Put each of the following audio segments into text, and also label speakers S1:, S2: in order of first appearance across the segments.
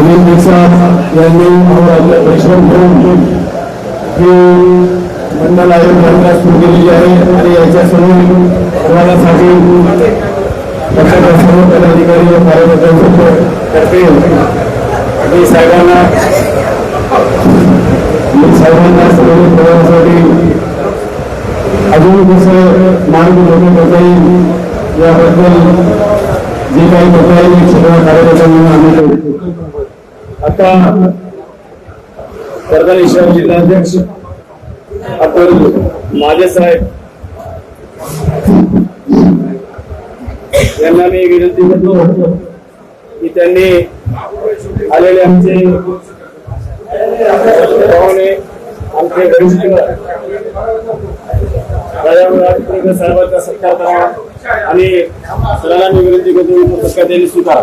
S1: सुनील देसाई यांनी आपलं परिश्रम घेऊन ही मंडळ आयोग योजना सुरू केलेली आहे आणि याच्या समोर सर्वांसाठी पक्षाच्या सर्व पदाधिकारी व कार्यकर्त्यांतर्फे मी साहेबांना मी साहेबांना सर्व प्रवासासाठी अजून कसं मार्ग निर्णय करता येईल याबद्दल जे काही करता येईल सगळ्या कार्यकर्त्यांना आम्ही करू. आता परभणी शहर जिल्हाध्यक्ष आपण माझे साहेब यांना मी विनंती करतो की त्यांनी आलेले आमचे पाहुणे आमचे वरिष्ठ राजाराम साहेबांचा सत्कार करावा आणि सरांना मी विनंती करतो सत्कार त्यांनी स्वीकारा.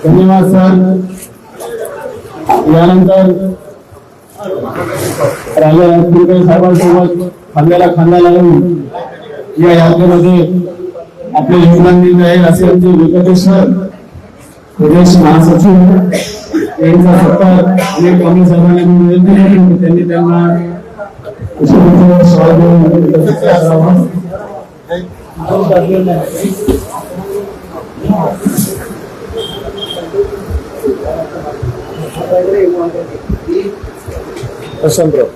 S1: धन्यवाद सर. यानंतर राजा राजपूरकर साहेबांसोबत खांद्याला खांदा लावून या यात्रेमध्ये आपले योगदान दिले आहे असे आमचे व्यंकटेश्वर प्रदेश महासचिव यांचा सत्कार अनेक कॉंग्रेस साहेबांना विनंती त्यांनी त्यांना पुष्पगुच्छ शाल देऊन सत्कार करावा. प्रशांतराव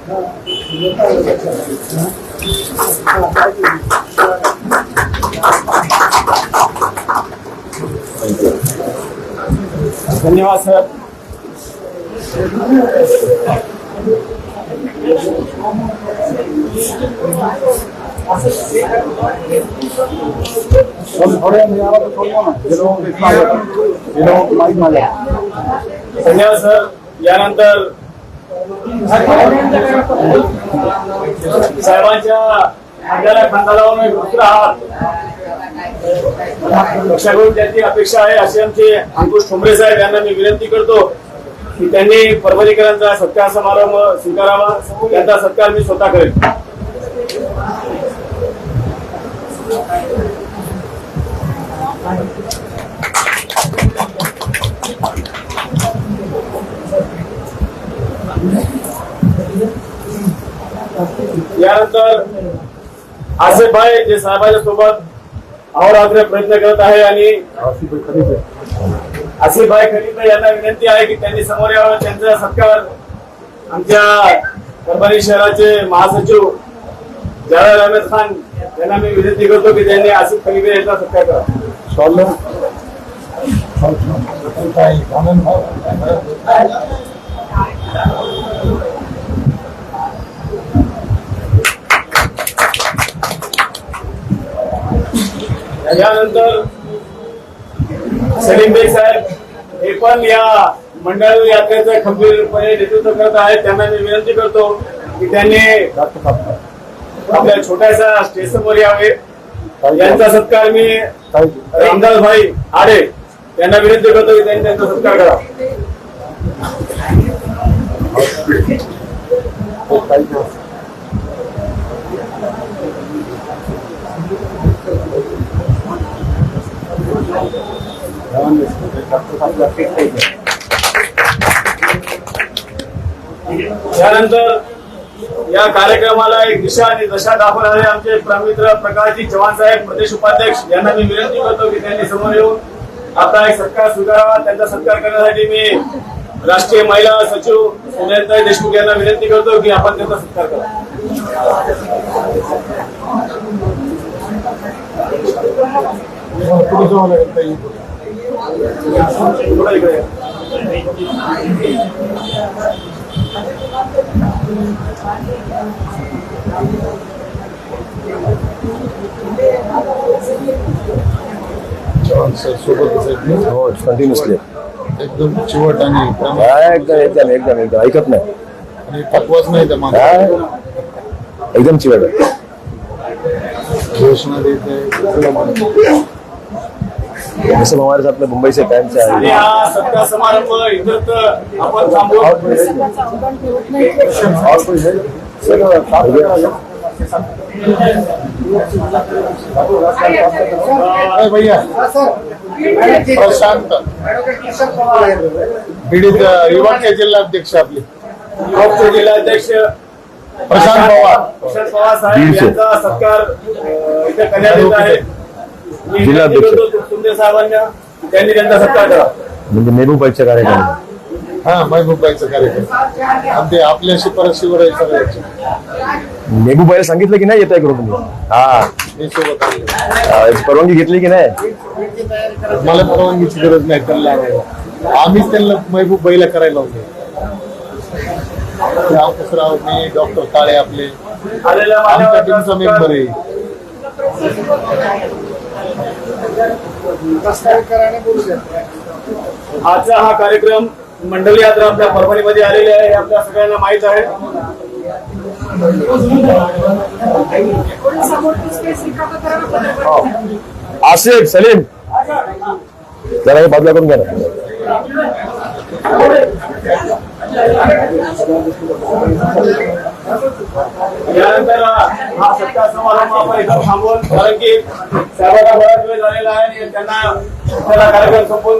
S1: धन्यवाद सर धन्यवाद सर यानंतर साहेबांच्या आपल्याला खांदा लावून आहात दुसरा त्यांची अपेक्षा आहे असे आमचे अंकुश ठोंबरे साहेब यांना मी विनंती करतो की त्यांनी परभणीकरांचा सत्कार समारंभ स्वीकारावा त्यांचा सत्कार मी स्वतः करेन. यानंतर आसिफ भाई जे साहेबांच्या सोबत अहोरात्र प्रयत्न करत आहे आणि आसिफ भाई खलीफे यांना विनंती आहे की त्यांनी समोर यावं त्यांचा सत्कार आमच्या परभणी शहराचे महासचिव जावेद अहमद खान यांना मी विनंती करतो की त्यांनी आसिफ खलीफे यांचा सत्कार करा. यानंतर सलीम बेग साहेब पण या मंडळ यात्रेचं खंबीरपणे नेतृत्व करत आहेत त्यांना मी विनंती करतो की त्यांनी आपल्या छोट्याशा स्टेज समोर यावे. यांचा सत्कार मी रामदास भाई आडे त्यांना विनंती करतो की त्यांनी त्यांचा सत्कार करा. हो, त्यानंतर या कार्यक्रमाला एक दिशा आणि दशा दाखवणारे आमचे प्रमित्र प्रकाशजी चव्हाण साहेब प्रदेश उपाध्यक्ष यांना मी विनंती करतो की त्यांनी समोर येऊन आपला एक सत्कार स्वीकारावा. त्यांचा सत्कार करण्यासाठी मी राष्ट्रीय महिला सचिव सुनेलताई देशमुख यांना विनंती करतो की आपण त्यांचा सत्कार करा.
S2: हो कंटिन्युअसली
S3: एकदम चिवट आणि प्रामाणिक
S2: एकदम एकदम एकदम एकदम. ऐकत नाही.
S3: आणि नाही त्या मागे
S2: काय? एकदम चिवट.
S3: घोषणा देत. आहे.
S2: जसं हमारे साथ में मुंबई से फैंस
S1: आणि
S2: आहे
S1: सत्कार समारंभ इथं तर आपण
S3: भैया. प्रशांत. पीडित युवा के जिल्हाध्यक्ष आपले.
S1: आमचे जिल्हाध्यक्ष
S3: प्रशांत पवार.
S1: प्रशांत पवार साहेब. यांचा सत्कार इथे करण्यात येत आहे.
S2: जिल्हाध्यक्ष.
S1: शिंदे साहेबांना त्यांनी त्यांचा सत्कार करा.
S2: म्हणजे मेरूबाईच्या कार्यक्रम.
S3: हा महबूबाईचा कार्यक्रम. आणि ते आपल्या शिफारशीवर आहे सगळ्याचे
S2: मेहबूबाईला सांगितलं की नाही येत आहे करून तुम्ही? हा.
S3: मी सोबत
S2: परवानगी घेतली की नाही?
S3: मला परवानगीची गरज नाही त्यांना लावायला आम्हीच त्यांना महबूबाईला करायला लावले राव मी डॉक्टर काळे आपले.
S1: आलेल्या
S3: आमच्या टीमचा मेंबर आहे.
S1: आजचा हा कार्यक्रम मंडल यात्रा आपल्या परभणीमध्ये आलेली आहे हे आपल्या सगळ्यांना माहीत आहे.
S2: आसिफ सलीम. जरा हे बाजूला करून घ्या ना
S1: यानंतर हा सत्ता समारंभ आपण इथं थांबवून कारण की सर्वांना बराच वेळ झालेला आहे आणि त्यांना त्याला कार्यक्रम संपून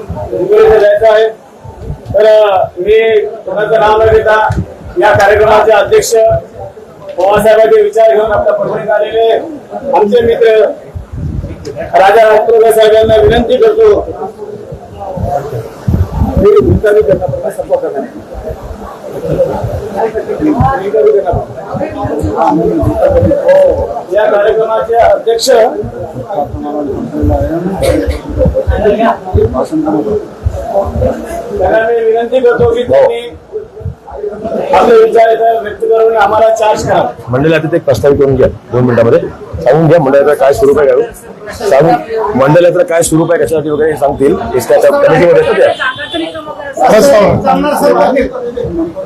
S1: जायचं आहे. तर मी कोणाचं नाव न घेता या कार्यक्रमाचे अध्यक्ष पवारसाहेबांचे विचार घेऊन आपल्या परभणीत आलेले आमचे मित्र राजा राजपूर साहेबांना विनंती करतो. है, सबको करना या कार्यक्रमाचे अध्यक्ष त्यांना मी विनंती करतो की त्यांनी
S2: मंडळात तिथे एक प्रस्तावित करून घ्या दोन मिनिटामध्ये. सांगून घ्या मंडळाचा काय स्वरूप आहे घालू सांगून मंडळाचं काय स्वरूप आहे कशासाठी वगैरे हे सांगतील.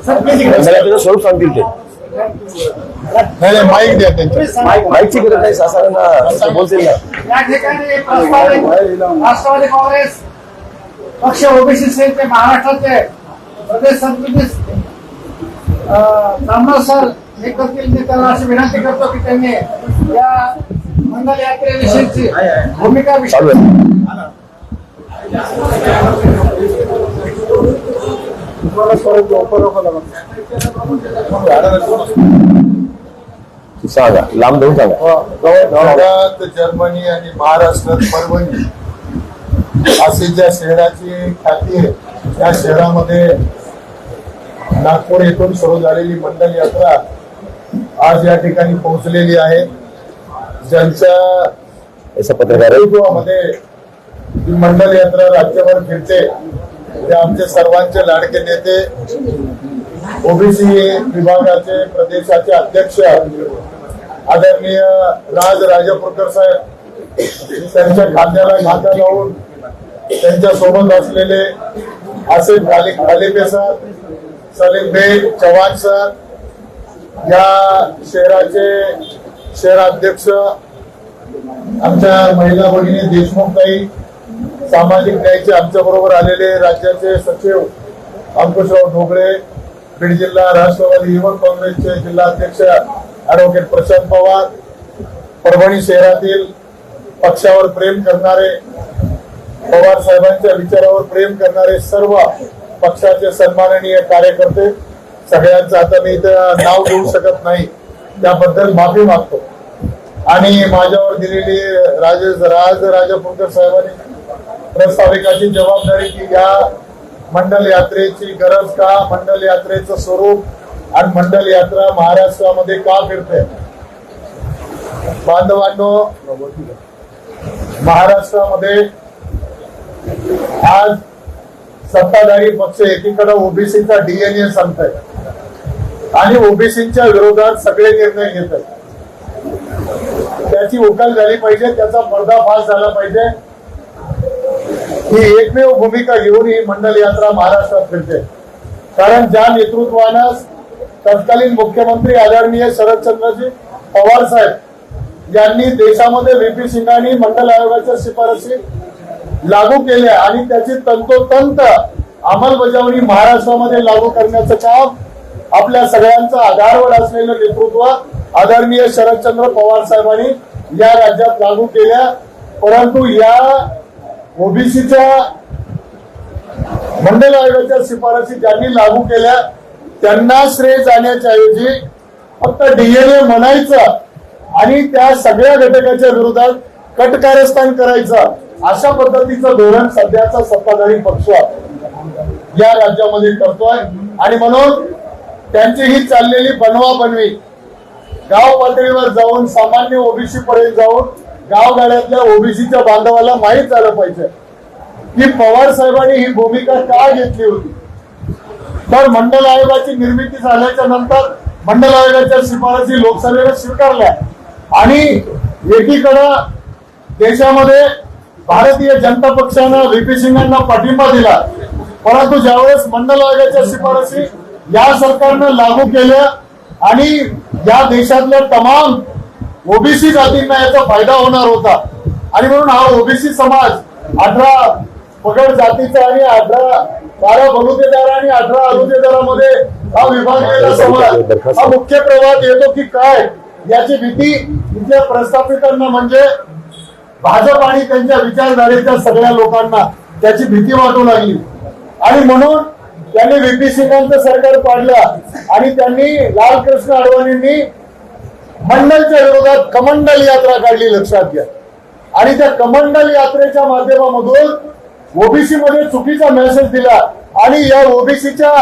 S2: कमिटीमध्ये स्वरूप सांगतील ते.
S3: नाही माईक द्या त्यांच्या.
S2: माहिती गरज नाही शासनाला बोलतील ना.
S4: या ठिकाणी प्रस्तावित राष्ट्रवादी काँग्रेस पक्ष ओबीसी महाराष्ट्राचे प्रदेश ब्राह्मण सर हे करतील अशी विनंती करतो की त्यांनी या मंगल यात्रेविषयीची भूमिका विषयी
S2: चालू आहे. सांगा लांब देऊन सांगा.
S3: जगात जर्मनी आणि महाराष्ट्रात परभणी. असे ज्या शहराची ख्याती आहे त्या शहरामध्ये नागपूर येथून सुरू झालेली मंडल यात्रा आज या ठिकाणी पोहोचलेली आहे. ज्यांच्या ही मंडल यात्रा राज्यभर फिरते ते आमचे सर्वांचे लाडके नेते ओबीसी विभागाचे प्रदेशाचे अध्यक्ष आदरणीय राज राजपूरकर साहेब त्यांच्या खात्याला खाता लावून त्यांच्यासोबत असलेले आसिफ खाली खालिबे सर सलीम बेग चव्हाण सर या शहराचे शहराध्यक्ष आमच्या महिला भगिनी देशमुखताई सामाजिक न्यायाचे आमच्या बरोबर आलेले राज्याचे सचिव अंकुशराव ढोबळे बीड जिल्हा राष्ट्रवादी युवक काँग्रेसचे जिल्हाध्यक्ष ऍडव्होकेट प्रशांत पवार परभणी शहरातील पक्षावर प्रेम करणारे पवार साहेबांच्या विचारावर प्रेम करणारे सर्व पक्षाचे सन्माननीय कार्यकर्ते सगळ्यांचं आता मी इथं नाव घेऊ शकत नाही त्याबद्दल माफी मागतो. आणि माझ्यावर दिलेली राजेश राज राजापूरकर साहेबांनी प्रस्ताविकाची जबाबदारी की या मंडल यात्रेची गरज का मंडल यात्रेचं स्वरूप आणि मंडल यात्रा महाराष्ट्रामध्ये का फिरते? बांधवांनो महाराष्ट्रामध्ये आज सत्ताधारी पक्ष एकीकडे ओबीसीचा डीएनए सांगताय. आणि ओबीसीच्या विरोधात सगळे निर्णय घेत आहेत त्याची उकल झाली पाहिजे त्याचा पर्दाफाश झाला पाहिजे. ही एकमेव भूमिका घेऊन ही मंडल यात्रा महाराष्ट्रात फिरते. कारण ज्या नेतृत्वानं तत्कालीन मुख्यमंत्री आदरणीय शरदचंद्रजी पवार साहेब यांनी देशामध्ये व्हीपी सिंगांनी मंडल आयोगाच्या शिफारसी लागू केल्या आणि त्याची तंतोतंत अंमलबजावणी महाराष्ट्रामध्ये लागू करण्याचं काम आपल्या सगळ्यांचं आधारवर असलेलं नेतृत्व आदरणीय शरदचंद्र पवार साहेबांनी या राज्यात लागू केल्या. परंतु या ओबीसीच्या मंडल आयोगाच्या शिफारसी ज्यांनी लागू केल्या त्यांना श्रेय जाण्याच्या ऐवजी फक्त डीएनए म्हणायचं आणि त्या सगळ्या घटकाच्या विरोधात कटकारस्थान करायचं. अशा पद्धतीचं धोरण सध्याचा सत्ताधारी पक्ष या राज्यामध्ये करतोय. आणि म्हणून त्यांची ही चाललेली बनवा बनवी गाव पातळीवर जाऊन सामान्य ओबीसी पर्यंत जाऊन गावगाड्यातल्या ओबीसीच्या बांधवाला माहीत झालं पाहिजे. की पवार साहेबांनी ही भूमिका का घेतली होती? तर मंडल आयोगाची निर्मिती झाल्याच्यानंतर मंडल आयोगाच्या शिफारसी लोकसभेने स्वीकारल्या. आणि एकीकडं देशामध्ये भारतीय जनता पक्षानं व्हीपी सिंगांना पाठिंबा दिला. परंतु ज्यावेळेस मंडल आयोगाच्या शिफारसी या सरकारनं लागू केल्या आणि या देशातल्या तमाम ओबीसी जातींना याचा फायदा होणार होता. आणि म्हणून हा ओबीसी समाज अठरा पगड जातीचा आणि अठरा बारा बलुतेदार आणि अठरा अलुतेदारामध्ये हा विभागलेला समाज. हा मुख्य प्रवाहात येतो की काय याची भीती इथल्या प्रस्थापितांना म्हणजे भाजप आणि त्यांच्या विचारधारेच्या सगळ्या लोकांना त्याची भीती वाटू लागली. आणि म्हणून त्यांनी व्हीपी सिंगांचं सरकार पाडलं आणि त्यांनी लालकृष्ण अडवाणींनी मंडलच्या विरोधात कमंडल यात्रा काढली लक्षात घ्या. आणि त्या कमंडल यात्रेच्या माध्यमामधून ओबीसी मध्ये चुकीचा मेसेज दिला आणि या ओबीसीच्या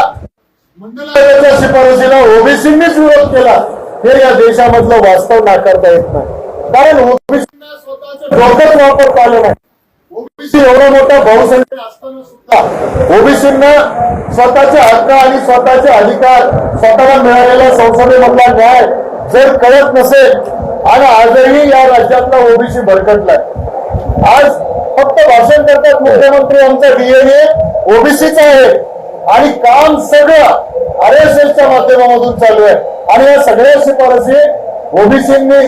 S3: मंडल आयोगाच्या शिफारसीला ओबीसींनीच विरोध केला. हे या देशामधलं वास्तव नाकारता येत नाही. कारण ओबीसींना स्वतःचं डोकंच वापरता आलं नाही. ओबीसी एवढा मोठा बहुसंख्य असताना सुद्धा ओबीसींना स्वतःचे हक्क आणि स्वतःचे अधिकार स्वतःला मिळालेला संसदेमधला न्याय जर कळत नसेल आणि आजही या राज्यातला ओबीसी भरकटलाय. आज फक्त भाषण करतात मुख्यमंत्री आमचा डीएनए ओबीसीचा आहे. आणि काम सगळं आर एस एसच्या माध्यमामधून चालू आहे. आणि या सगळ्या शिफारसी ओबीसींनी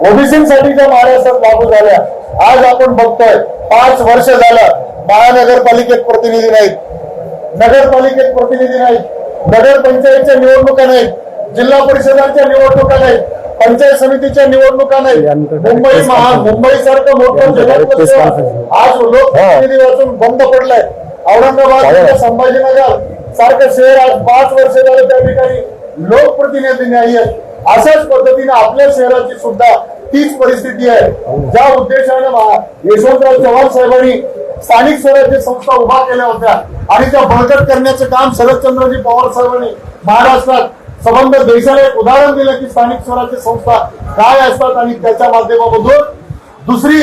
S3: ओबीसीसाठी महाराष्ट्रात लागू झाल्या आज आपण बघतोय पाच वर्ष झालं महानगरपालिकेत प्रतिनिधी नाहीत. नगरपालिकेत प्रतिनिधी नाहीत. नगर पंचायतच्या निवडणुका नाहीत. जिल्हा परिषदांच्या निवडणुका नाहीत. पंचायत समितीच्या निवडणुका नाहीत. मुंबई महा मुंबई सारखं मोठं आज लोकप्रतिनिधी वाचून बंद पडलंय. औरंगाबाद संभाजीनगर सारखं शहर आज पाच वर्ष झालं त्या ठिकाणी लोकप्रतिनिधी नाही आहेत अशाच पद्धतीने आपल्या शहराची सुद्धा तीच परिस्थिती आहे. ज्या उद्देशाने यशवंतराव चव्हाण साहेबांनी स्थानिक स्वराज्य संस्था उभा केल्या होत्या आणि त्या बळकट करण्याचे काम शरदचंद्रजी पवार साहेबांनी महाराष्ट्रात संबंध देशाला एक उदाहरण दिलं की स्थानिक स्वराज्य संस्था काय असतात आणि त्याच्या माध्यमामधून दुसरी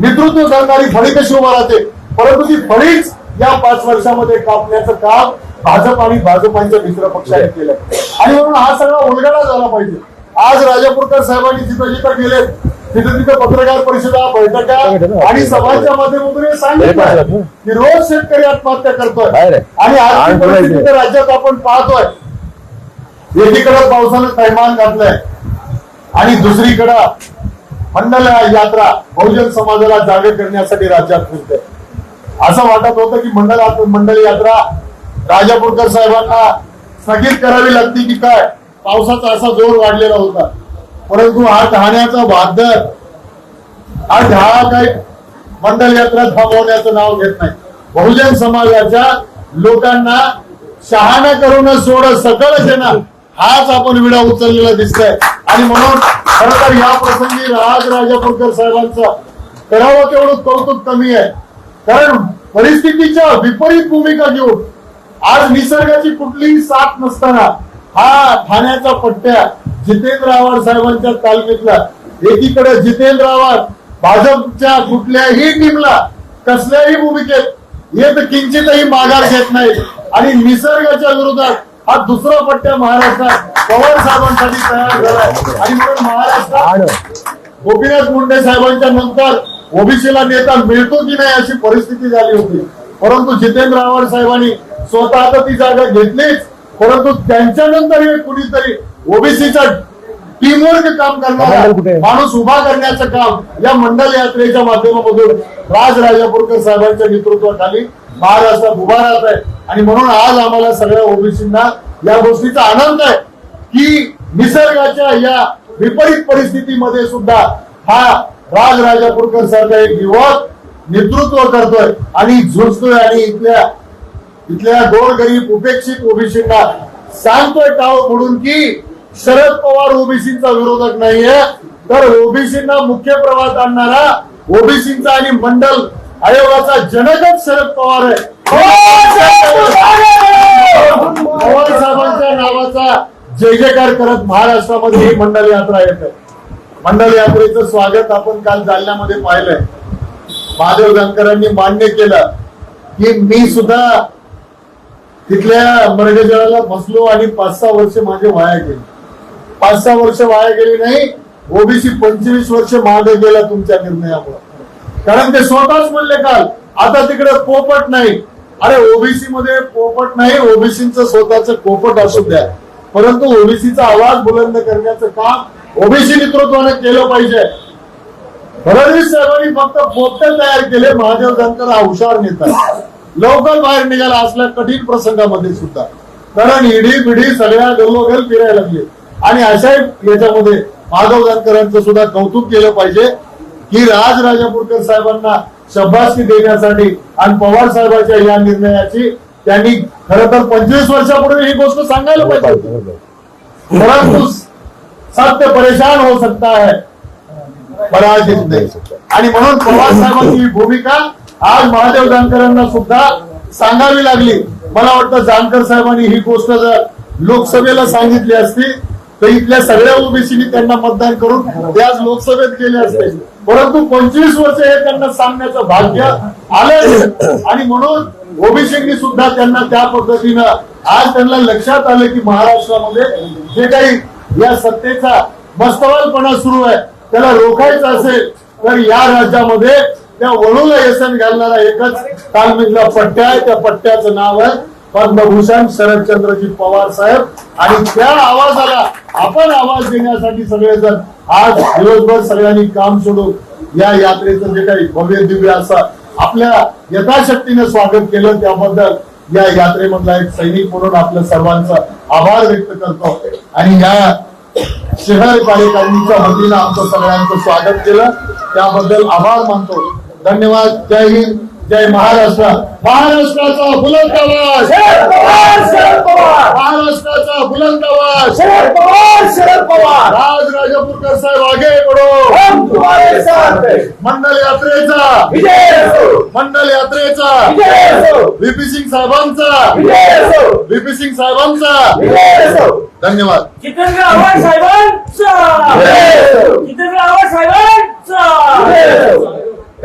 S3: नेतृत्व करणारी फळी कशी उभा राहते. परंतु ती फळीच या पाच वर्षामध्ये कापण्याचं काम भाजप आणि भाजपांच्या मित्र पक्षाने केलं आणि म्हणून हा सगळा उलगडा झाला पाहिजे. आज राजापूरकर साहेबांनी जिथं जिथं गेले तिथं तिथं पत्रकार परिषदा बैठका आणि सभांच्या माध्यमातून हे सांगितलं की रोज शेतकरी आत्महत्या करतोय? आणि राज्यात आपण पाहतोय. एकीकडे पावसानं थैमान घातलंय. आणि दुसरीकडं मंडल यात्रा बहुजन समाजाला जागे करण्यासाठी राज्यात फिरते असं वाटत होतं की मंडल मंडल यात्रा राजापूरकर साहेबांना स्थगित करावी लागते की काय? पावसाचा असा जोर वाढलेला होता. परंतु हा ठाण्याचा वादळ आज हा काही मंडल यात्रा थांबवण्याचं नाव घेत नाही. बहुजन समाजाच्या लोकांना शहाणा करून सोड सकळ ना हाच आपण विडा उचललेला दिसतोय. आणि म्हणून खर तर या प्रसंगी राज राजापूरकर साहेबांचं करावं तेवढं कौतुक कमी आहे. कारण परिस्थितीच्या विपरीत भूमिका घेऊन आज निसर्गाची कुठलीही साथ नसताना हा ठाण्याच्या पट्ट्या जितेंद्र आव्हाड साहेबांच्या तालमीतला एकीकडे जितेंद्र आव्हाड भाजपच्या कुठल्याही टीमला कसल्याही भूमिकेत येत किंचितही माघार घेत नाही आणि निसर्गाच्या विरोधात हा दुसरा पट्ट्या महाराष्ट्रात पवार साहेबांसाठी तयार झालाय. आणि म्हणून महाराष्ट्रात गोपीनाथ मुंडे साहेबांच्या नंतर ओबीसीला नेता मिळतो की नाही अशी परिस्थिती झाली होती. परंतु जितेंद्र आव्हाड साहेबांनी स्वतः आता ती जागा घेतलीच परंतु त्यांच्यानंतर हे कुणीतरी ओबीसीचा टीमवर्क काम करणारा? माणूस उभा करण्याचं काम या मंडल यात्रेच्या माध्यमामधून राज राजापूरकर साहेबांच्या नेतृत्वाखाली महाराष्ट्रात उभा राहत आहे आणि म्हणून आज आम्हाला सगळ्या ओबीसींना या गोष्टीचा आनंद आहे की निसर्गाच्या या विपरीत परिस्थितीमध्ये सुद्धा हा राज राजापूरकर सारखा एक युवक नेतृत्व करतोय आणि झुंजतोय आणि इथल्या इथल्या गोरगरीब उपेक्षित ओबीसींना सांगतोय टाव फोडून की शरद पवार ओबीसींचा विरोधक नाहीये. तर ओबीसींना मुख्य प्रवाहात आणणारा ओबीसींचा आणि मंडल आयोगाचा जनकच शरद पवार आहे. पवार साहेबांच्या नावाचा जय जयकार करत महाराष्ट्रामध्ये ही मंडल यात्रा येते. मंडल यात्रेचं स्वागत आपण काल जालन्यामध्ये पाहिलंय. महादेव जानकरांनी मान्य केलं की मी सुद्धा तिथल्या मर्गजळाला बसलो आणि पाच सहा वर्ष माझे वाया गेले. पाच सहा वर्ष वाया गेली नाही ओबीसी पंचवीस वर्ष मागे गेला तुमच्या निर्णयामुळे. कारण ते स्वतःच म्हणले काल आता तिकडे पोपट नाही. अरे ओबीसी मध्ये पोपट नाही ओबीसीचं स्वतःच पोपट असू द्या. परंतु ओबीसीचा आवाज बुलंद करण्याचं काम ओबीसी नेतृत्वाने केलं पाहिजे. फडणवीस साहेबांनी फक्त पोपट तयार केले महादेव जानकर हा हुशार नेता. लवकर बाहेर निघाला असल्या कठीण प्रसंगामध्ये सुद्धा. कारण ईडी बिडी सगळ्या गल्लोगल फिरायला लागले. आणि अशा याच्यामध्ये माधव जानकरांचं सुद्धा कौतुक केलं पाहिजे की राज राजापूरकर साहेबांना शब्बासकी देण्यासाठी आणि पवार साहेबांच्या या निर्णयाची त्यांनी खर तर पंचवीस वर्षापूर्वी ही गोष्ट सांगायला पाहिजे. परंतु सत्य परेशान हो सकता है पराजित नाही. आणि म्हणून पवार साहेबांची भूमिका आज महादेव जानकरांना सुद्धा सांगावी लागली. मला वाटतं जानकर साहेबांनी ही गोष्ट जर लोकसभेला सांगितली असती तर इथल्या सगळ्या ओबीसीनी त्यांना मतदान करून ते आज लोकसभेत गेले असते. परंतु पंचवीस वर्ष हे त्यांना सांगण्याचं भाग्य आलं आणि म्हणून ओबीसींनी सुद्धा त्यांना त्या पद्धतीनं आज त्यांना लक्षात आलं की महाराष्ट्रामध्ये जे काही या सत्तेचा मस्तवालपणा सुरू आहे त्याला रोखायचं असेल तर या राज्यामध्ये त्या वळूला येसन घालणारा एकच तालमीतला पट्ट्या आहे. त्या पट्ट्याचं नाव आहे पद्मभूषण शरदचंद्रजी पवार साहेब. आणि त्या आवाजाला आपण आवाज देण्यासाठी सगळेजण आज दिवसभर सगळ्यांनी काम सोडून या यात्रेचं जे काही भव्य दिव्य असं आपल्या यथाशक्तीने स्वागत केलं त्याबद्दल या यात्रेमधला एक सैनिक म्हणून आपल्या सर्वांचा आभार व्यक्त करतो. आणि या शहर कार्यकारिणीच्या वतीनं आमचं सगळ्यांचं स्वागत केलं. त्याबद्दल आभार मानतो. धन्यवाद जय हिंद जय महाराष्ट्र. महाराष्ट्राचा बुलंद आवाज. महाराष्ट्राचा बुलंद आवाज.
S5: शरद पवार शरद पवार.
S3: राज राजापूरकर साहेब आगे बढो.
S5: हम तुम्हारे साथ हैं.
S3: मंडल यात्रेचा.
S5: विजय असो.
S3: मंडल यात्रेचा.
S5: विजय असो.
S3: व्हीपी सिंग साहेबांचा.
S5: विजय असो.
S3: व्हीपी सिंग साहेबांचा.
S5: विजय असो.
S3: धन्यवाद.
S6: जितेंद्र आव्हाड साहेबांचा? जितेंद्र आव्हाड साहेबांचा?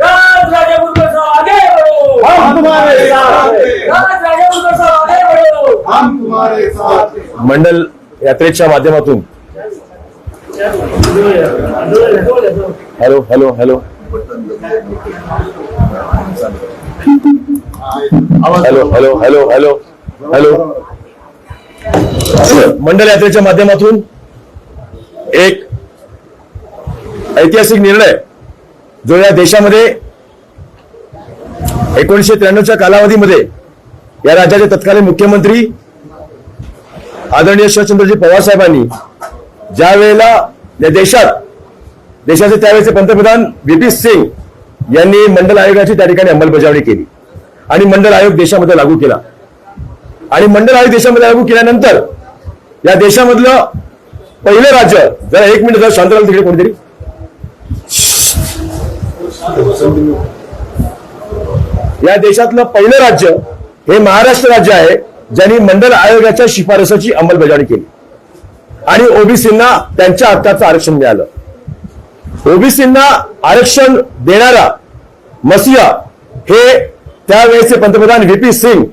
S6: राज राजापूरकर साहब आगे बढ़ो
S5: हम तुम्हारे साथ
S6: राज राजापूरकर साहब आगे बढ़ो
S3: हम तुम्हारे साथ
S2: मंडल यात्रेच्या माध्यमातून. Hello hello hello. Hello hello hello hello hello. Mandal यात्रेच्या माध्यमातून एक ऐतिहासिक निर्णय जो या देशामध्ये एकोणीसशे त्र्याण्णवच्या कालावधीमध्ये या राज्याचे तत्कालीन मुख्यमंत्री आदरणीय शरदचंद्रजी पवार साहेबांनी ज्या वेळेला या देशात देशाचे त्यावेळेचे पंतप्रधान व्ही पी सिंग यांनी मंडल आयोगाची त्या ठिकाणी अंमलबजावणी केली आणि मंडल आयोग देशामध्ये लागू केला. आणि मंडल आयोग देशामध्ये लागू केल्यानंतर या देशामधलं पहिलं राज्य जरा एक मिनिट जरा शांत राहिलं तिकडे कोणीतरी. या देशातलं पहिलं राज्य हे महाराष्ट्र राज्य आहे ज्यांनी मंडल आयोगाच्या शिफारसाची अंमलबजावणी केली. आणि ओबीसींना त्यांच्या हक्काचं आरक्षण मिळालं. ओबीसींना आरक्षण देणारा मसिया हे त्यावेळेचे पंतप्रधान व्ही पी सिंग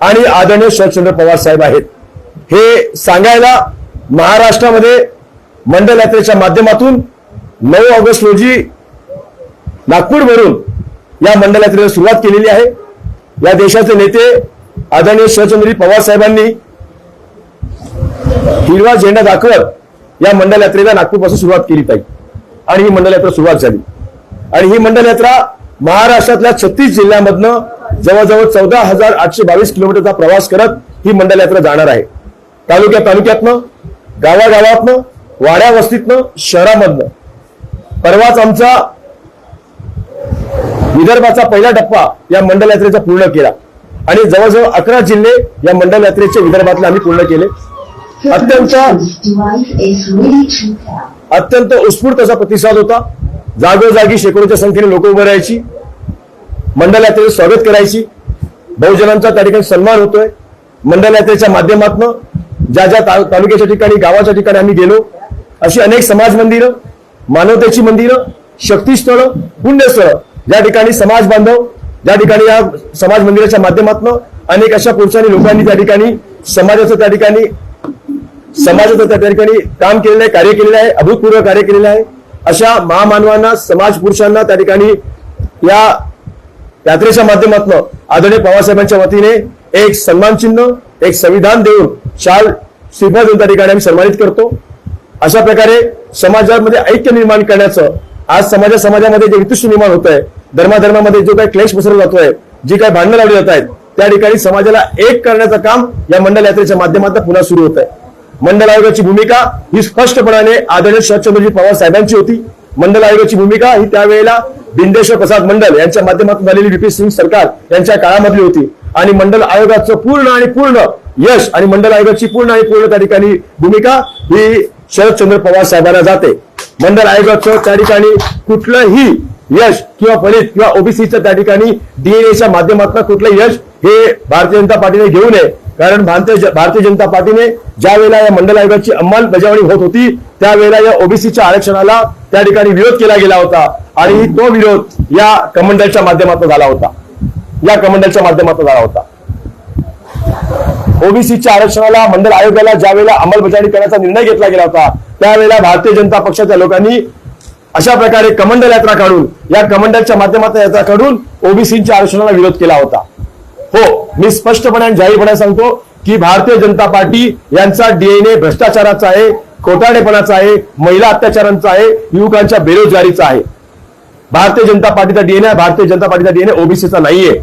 S2: आणि आदरणीय शरदचंद्र पवार साहेब आहेत. हे सांगायला महाराष्ट्रामध्ये मंडल यात्रेच्या माध्यमातून नऊ ऑगस्ट रोजी नागपूरवरून या मंडल यात्रेला सुरुवात केलेली आहे. या देशाचे नेते आदरणीय शरदचंद्रजी पवार साहेबांनी हिरवा झेंडा दाखवत या मंडल यात्रेला नागपूरपासून सुरुवात केली पाहिजे आणि ही मंडल यात्रा सुरुवात झाली. आणि ही मंडल यात्रा महाराष्ट्रातल्या छत्तीस जिल्ह्यामधनं जवळजवळ चौदा हजार आठशे बावीस किलोमीटरचा प्रवास करत ही मंडल यात्रा जाणार आहे. तालुक्या तालुक्यातनं गावागावातनं वाड्या वस्तीतनं शहरामधनं. परवाच आमचा विदर्भाचा पहिला टप्पा या मंडल यात्रेचा पूर्ण केला. आणि जवळजवळ अकरा जिल्हे या मंडल यात्रेचे विदर्भातले आम्ही पूर्ण केले. अत्यंत अत्यंत उत्स्फूर्त असा प्रतिसाद होता. जागोजागी शेकडोच्या संख्येने लोक उभं राहायची. मंडल यात्रेचं स्वागत करायची. बहुजनांचा त्या ठिकाणी सन्मान होतोय. मंडल यात्रेच्या माध्यमातून ज्या ज्या तालुक्याच्या ठिकाणी गावाच्या ठिकाणी आम्ही गेलो अशी अनेक समाज मंदिरं मानवतेची मंदिरं शक्तीस्थळं पुण्यस्थळं ज्या ठिकाणी समाज बांधव ज्या ठिकाणी या समाज मंदिराच्या माध्यमातून अनेक अशा पुरुषांनी लोकांनी त्या ठिकाणी समाजाचं त्या ठिकाणी समाजाचं त्या ठिकाणी काम केलेलं आहे कार्य केलेलं आहे अभूतपूर्व कार्य केलेलं आहे. अशा महामानवांना समाज पुरुषांना त्या ठिकाणी या यात्रेच्या माध्यमातून आदरणीय पवारसाहेबांच्या वतीने एक सन्मान चिन्ह एक संविधान देऊन शाल श्रीफळ देऊन त्या ठिकाणी आम्ही सन्मानित करतो. अशा प्रकारे समाजामध्ये ऐक्य निर्माण करण्याचं आज समाजा समाजामध्ये जे वितुष्ट निर्माण होत आहे धर्माधर्मामध्ये जो काही क्लेश पसरला जातोय जी काही भांडणं लावली जात आहेत त्या ठिकाणी समाजाला एक करण्याचं काम या मंडल यात्रेच्या माध्यमातून पुन्हा सुरू होत आहे मंडल आयोगाची भूमिका ही स्पष्टपणाने आदरणीय शरदचंद्रजी पवार साहेबांची होती. मंडल आयोगाची भूमिका ही त्यावेळेला बिंदेश्वर प्रसाद मंडल यांच्या माध्यमातून झालेली व्हीपी सिंग सरकार यांच्या काळामधली होती. आणि मंडल आयोगाचं पूर्ण आणि पूर्ण यश आणि मंडल आयोगाची पूर्ण आणि पूर्ण त्या ठिकाणी भूमिका ही शरदचंद्र पवार साहेबांना जाते. मंडल आयोगाचं त्या ठिकाणी कुठलंही यश किंवा फलित किंवा ओबीसीच्या त्या ठिकाणी डीएनएच्या माध्यमातून कुठलं यश हे भारतीय जनता पार्टीने घेऊ नये. कारण भारतीय भारतीय जनता पार्टीने ज्या वेळेला या मंडल आयोगाची अंमलबजावणी होत होती त्यावेळेला या ओबीसीच्या आरक्षणाला त्या ठिकाणी विरोध केला गेला होता आणि तो विरोध या कमंडलच्या माध्यमातून झाला होता. या कमंडलच्या माध्यमातून झाला होता. ओबीसीच्या आरक्षणाला मंडल आयोगाला ज्या वेळेला अंमलबजावणी करण्याचा निर्णय घेतला गेला होता त्यावेळेला भारतीय जनता पक्षाच्या लोकांनी अशा प्रकारे कमंडल यात्रा काढून या कमंडलच्या माध्यमातून यात्रा काढून ओबीसीच्या आरक्षणाला विरोध केला होता. हो मी स्पष्टपणे आणि जाहीरपणे सांगतो की भारतीय जनता पार्टी यांचा डीएनए भ्रष्टाचाराचा आहे खोटाडेपणाचा आहे महिला अत्याचारांचा आहे युवकांच्या बेरोजगारीचा आहे. भारतीय जनता पार्टीचा डीएनए भारतीय जनता पार्टीचा डीएनए ओबीसीचा नाहीये.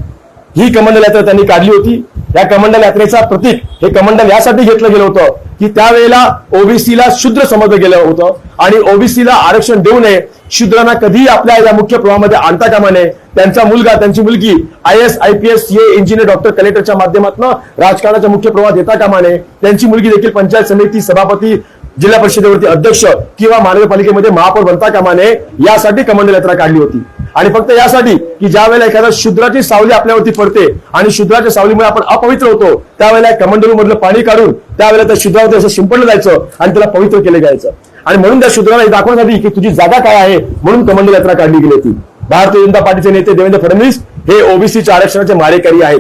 S2: ही कमंडल यात्रा त्यांनी काढली होती. या कमंडल यात्रेचा प्रतीक हे कमंडल यासाठी घेतलं गेलं होतं की त्यावेळेला ओबीसीला शूद्र समजलं गेलं होतं आणि ओबीसीला आरक्षण देऊ नये. शूद्रांना कधीही आपल्या या मुख्य प्रवाहामध्ये आणता कामा नये. त्यांचा मुलगा त्यांची मुलगी I S I P S CA engineer doctor कलेक्टरच्या माध्यमातून राजकारणाच्या मुख्य प्रवाहात येता कामा नये. त्यांची मुलगी देखील पंचायत समिती सभापती जिल्हा परिषदेवरती अध्यक्ष किंवा महानगरपालिकेमध्ये महापौर बनता कामा नये. यासाठी कमंडल यात्रा काढली होती. आणि फक्त यासाठी की ज्या वेळेला एखाद्या शुद्राची सावली आपल्यावरती पडते आणि शूद्राच्या सावलीमुळे आपण अपवित्र होतो त्यावेळेला कमंडलू मधलं पाणी काढून त्यावेळेला त्या शुद्रावरती असं शिंपडलं जायचं आणि त्याला पवित्र केलं जायचं. आणि म्हणून त्या शूद्राला हे दाखवण्यासाठी की तुझी जागा काय आहे म्हणून कमंडल यात्रा काढली गेली होती. भारतीय जनता पार्टीचे नेते देवेंद्र फडणवीस हे ओबीसीच्या आरक्षणाचे मारेकरी आहेत.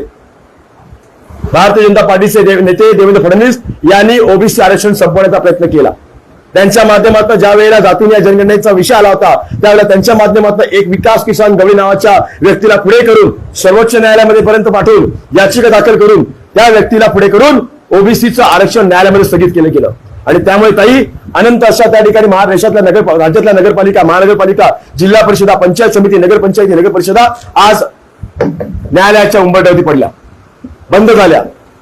S2: भारतीय जनता पार्टीचे नेते देवेंद्र फडणवीस यांनी ओबीसी आरक्षण संपवण्याचा प्रयत्न केला. त्यांच्या माध्यमातून ज्या वेळेला जातीने या जनगणनेचा विषय आला होता त्यावेळेला त्यांच्या माध्यमातून एक विकास किसान गवळी नावाच्या व्यक्तीला पुढे करून सर्वोच्च न्यायालयामध्ये पर्यंत पाठवून याचिका दाखल करून त्या व्यक्तीला पुढे करून ओबीसीचं आरक्षण न्यायालयामध्ये स्थगित केलं गेलं. आणि त्यामुळे ताई अनंत अशा त्या ठिकाणी महाराष्ट्रातल्या नगर राज्यातल्या नगरपालिका महानगरपालिका जिल्हा परिषदा पंचायत समिती नगरपंचायती नगर परिषदा आज न्यायालयाच्या उंबरड्यावरती पडल्या. बंद झाल्या.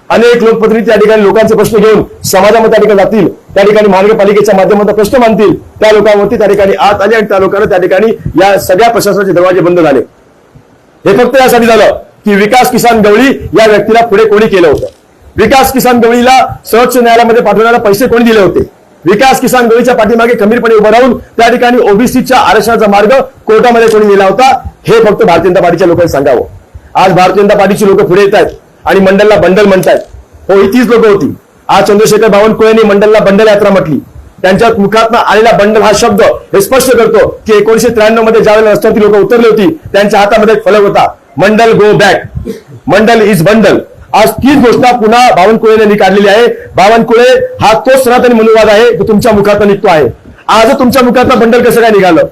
S2: अनेक लोकप्रतिनिधी त्या ठिकाणी लोकांचे प्रश्न घेऊन समाजामध्ये त्या ठिकाणी जातील त्या ठिकाणी महानगरपालिकेच्या माध्यमातून प्रश्न मानतील त्या लोकांवरती त्या ठिकाणी आत आले आणि त्या लोकांना त्या ठिकाणी या सगळ्या प्रशासनाचे दरवाजे बंद झाले. हे फक्त यासाठी झालं की विकास किसान गवळी या व्यक्तीला पुढे कोणी केलं होतं? विकास किसान गवळीला सर्वोच्च न्यायालयामध्ये पाठवण्याला पैसे कोणी दिले होते? विकास किसान गवळीच्या पाठीमागे खंबीरपणे उभं राहून त्या ठिकाणी ओबीसीच्या आरक्षणाचा मार्ग कोर्टामध्ये कोणी दिला होता? हे फक्त भारतीय जनता पार्टीच्या लोकांनी सांगावं. आज भारतीय जनता पार्टीची लोक पुढे येत आहेत आणि मंडलला बंडल म्हणतायत. हो ही तीच लोक होती. आज चंद्रशेखर बावनकुळेंनी मंडलला बंडल यात्रा म्हटली. त्यांच्या मुखात आलेला बंडल हा शब्द हे स्पष्ट करतो की एकोणीशे त्र्याण्णवमध्ये ज्यावेळेला रस्त्यावरती लोक उतरली होती त्यांच्या हातामध्ये एक फलक होता. Mandal go back Mandal is bundle. आज तीच गोष्ट पुन्हा बावनकुळे यांनी काढलेली आहे. बावनकुळे हा तो सनातनी मनुवाद आहे जो तुमच्या मुखात निघतो आहे. आज तुमच्या मुखातला बंडल कसं काय निघालं?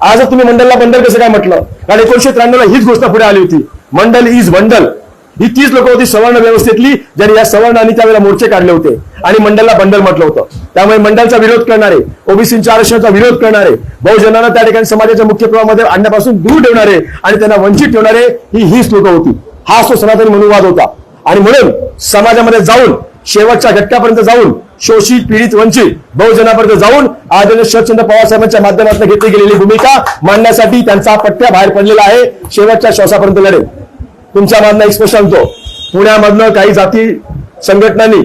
S2: आज तुम्ही मंडलला बंडल कसं काय म्हटलं? कारण एकोणीशे त्र्याण्णवला हीच गोष्ट पुढे आली होती. मंडल इज बंडल. ही तीच लोक होती सवर्ण व्यवस्थेतली ज्यांनी या सवर्णांनी त्यावेळेला मोर्चे काढले होते. आणि मंडलला बंडल म्हटलं होतं. त्यामुळे मंडलचा विरोध करणारे ओबीसीच्या आरक्षणाचा विरोध करणारे बहुजनांना त्या ठिकाणी समाजाच्या मुख्य प्रवाहामध्ये आणण्यापासून दूर ठेवणारे आणि त्यांना वंचित ठेवणारे ही हीच लोक होती. हा तो सनातनी मनोवाद होता. आणि म्हणून समाजामध्ये जाऊन शेवटच्या घटकापर्यंत जाऊन शोषित पीडित वंचित बहुजनापर्यंत जाऊन आदरणीय शरदचंद्र पवार साहेबांच्या माध्यमातून घेतली गेलेली भूमिका मांडण्यासाठी त्यांचा पट्ट्या बाहेर पडलेला आहे. शेवटच्या श्वासापर्यंत लढेल. तुमच्या मागणं एक स्पष्ट सांगतो पुण्यामधनं काही जाती संघटनांनी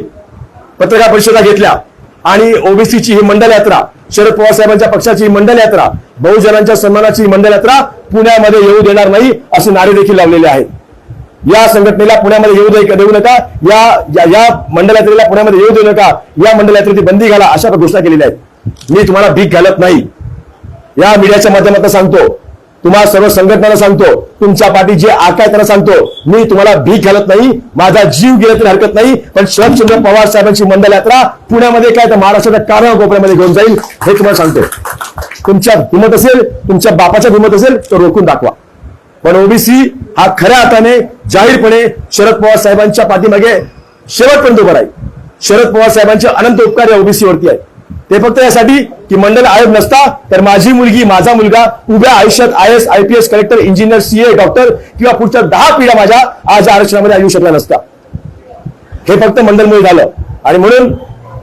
S2: पत्रकार परिषदा घेतल्या आणि ओबीसीची ही मंडल यात्रा शरद पवार साहेबांच्या पक्षाची ही मंडल यात्रा बहुजनांच्या सन्मानाची ही मंडल यात्रा पुण्यामध्ये येऊ देणार नाही असे नारे देखील लावलेले आहेत. या संघटनेला पुण्यामध्ये येऊ दे देऊ नका या या- या मंडल यात्रेला पुण्यामध्ये येऊ देऊ नका या मंडल यात्रेची बंदी घाला अशा घोषणा केलेल्या आहेत. मी तुम्हाला भीक घालत नाही. या मीडियाच्या माध्यमातून सांगतो तुम्हाला सर्व संघटनांना सांगतो तुमच्या पाठी जे आकाय त्यांना सांगतो मी तुम्हाला भीक घालत नाही माझा जीव गेला तरी हरकत नाही पण शरदचंद्र पवार साहेबांची मंडल यात्रा पुण्यामध्ये काय तर महाराष्ट्राच्या कारण कोपऱ्यामध्ये घेऊन जाईल हे तुम्हाला सांगतो. तुमच्या हिमत असेल तुमच्या बापाच्या हिमत असेल तर रोखून दाखवा. पण ओबीसी हा खऱ्या हाताने जाहीरपणे शरद पवार साहेबांच्या पाठीमागे शेवटपर्यंत उभा राहील. शरद पवार साहेबांचे अनंत उपकार या ओबीसी वरती आहे ते फक्त यासाठी की मंडल आयोग नसता तर माझी मुलगी माझा मुलगा उभ्या आयुष्यात I S I P S collector engineer CA doctor किंवा पुढच्या दहा पिढ्या माझ्या आज या आरक्षणामध्ये येऊ शकला नसता हे फक्त मंडलमुळे झालं. आणि म्हणून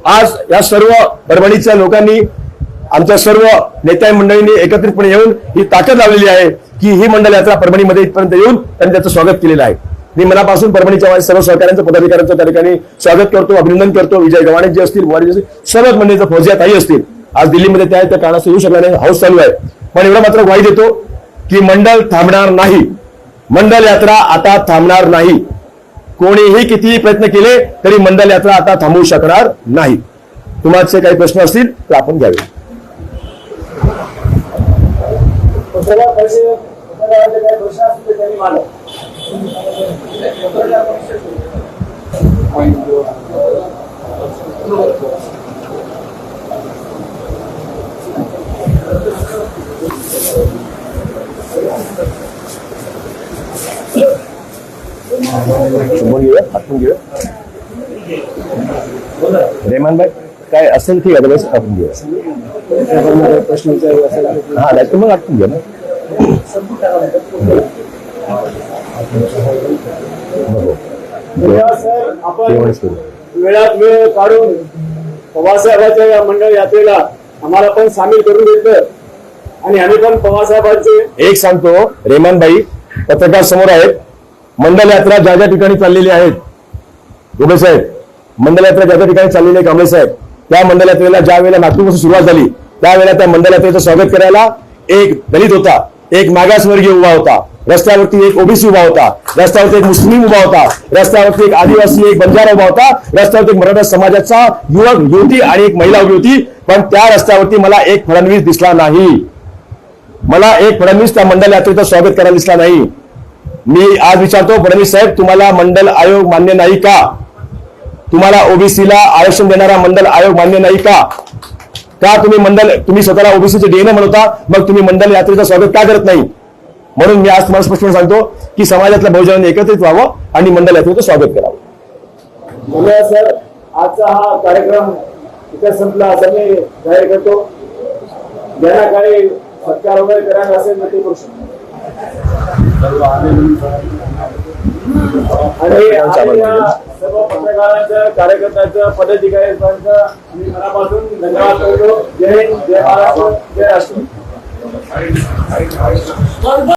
S2: आज या सर्व परभणीच्या लोकांनी आमच्या सर्व नेत्या मंडळींनी एकत्रितपणे येऊन ही ताकद लावलेली आहे की ही मंडल यात्रा परभणीमध्ये इथपर्यंत येऊन त्यांनी त्याचं स्वागत केलेलं आहे. मी मनापासून परभणीच्या माझ्या सर्व सहकाऱ्यांचं पदाधिकाऱ्यांचं त्या ठिकाणी स्वागत करतो अभिनंदन करतो. विजय गव्हाणे जे असतील वारी जे असतील सर्वच मंडळीचं फौजिया ताई असतील. आज दिल्लीमध्ये त्या त्या कारणास्तव येऊ शकणार नाही हाऊस चालू आहे. पण एवढं मात्र ग्वाही देतो की मंडळ थांबणार नाही. मंडल यात्रा आता थांबणार नाही. कोणीही कितीही प्रयत्न केले तरी मंडल यात्रा आता थांबवू शकणार नाही. तुम्हाचे काही प्रश्न असतील तर आपण घ्यावे.
S5: काही प्रश्न असतील
S2: घेऊया आपण घेऊया. रेमान भाई काय असेल ठीक आहे बस आपण घेऊया. प्रश्न हा नाही तर मग आपण घ्या ना.
S5: आपण. वेळात वेळ काढून पवारसाहेबांच्या या मंडळ यात्रेला आम्हाला पण सामील करून घेतलं. आणि आम्ही पण पवारसाहेबांचे
S2: एक सांगतो रेमान भाई पत्रकार समोर आहेत. मंडल यात्रा ज्या ज्या ठिकाणी चाललेली आहेत उभे साहेब मंडल यात्रा ज्या ज्या ठिकाणी चाललेली आहे कांबळे साहेब त्या मंडल यात्रेला ज्या वेळेला नागपूरपासून सुरुवात झाली त्यावेळेला त्या मंडल यात्रेचं स्वागत करायला एक दलित होता एक मागासवर्गीय उभा होता. रस्त्यावरती एक ओबीसी उभा होता रस्त्यावरती एक मुस्लिम उभा होता रस्त्यावरती एक आदिवासी एक बंजारा उभा होता रस्त्यावरती एक मराठा समाजाचा युवक युवती आणि एक महिला उभी होती पण त्या रस्त्यावरती मला एक फडणवीस दिसला नाही. मला एक फडणवीस त्या मंडल यात्रेचं स्वागत करायला दिसला नाही. मी आज विचारतो फडणवीस साहेब तुम्हाला मंडल आयोग मान्य नाही का? तुम्हाला ओबीसीला आरक्षण देणारा मंडल आयोग मान्य नाही का? का तुम्ही मंडल तुम्ही स्वतःला ओबीसीचे डीएनए म्हणता मग तुम्ही मंडल यात्रेचं स्वागत का करत नाही? म्हणून मी आज तुम्हाला स्पष्टपणे सांगतो की समाजातल्या बहुजनांनी एकत्रित व्हावं आणि मंडल यात्रेचं स्वागत करावं.
S5: सर. आजचा हा कार्यक्रम इथे संपला. असं मी जाहीर करतो. ज्यांना काही सत्कार वगैरे करायला असेल तर ते करू शकतो सर्व पत्रकारांचं कार्यकर्त्यांचं पदाधिकाऱ्यांचं मी मनापासून धन्यवाद करतो. जय हिंद जय महाराष्ट्र जय राष्ट्र